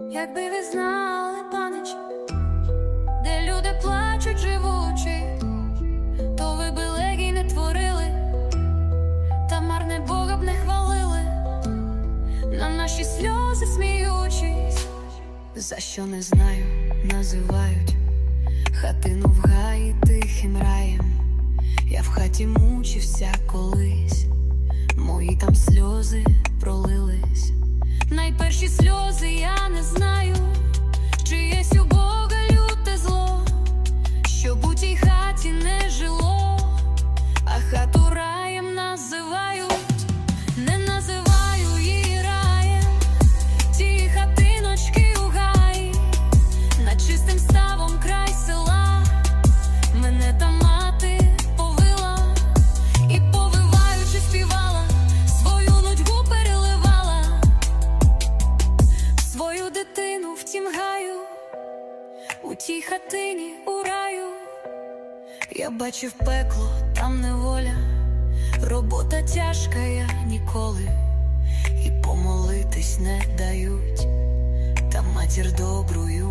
Якби ви знали, панич, де люди плачуть живучи, то ви би легій не творили, та марне Бога б не хвалили, на наші сльози сміючись, за що не знаю, називають хатину в гаї тихим раєм. Я в хаті мучився колись, я не знаю, чи у Бога люте зло, щоб у тій хаті не жило, а хату тім гаю, у тій хатині у раю. Я бачив пекло, там неволя, робота тяжка, я ніколи, і помолитись не дають, та матір добрую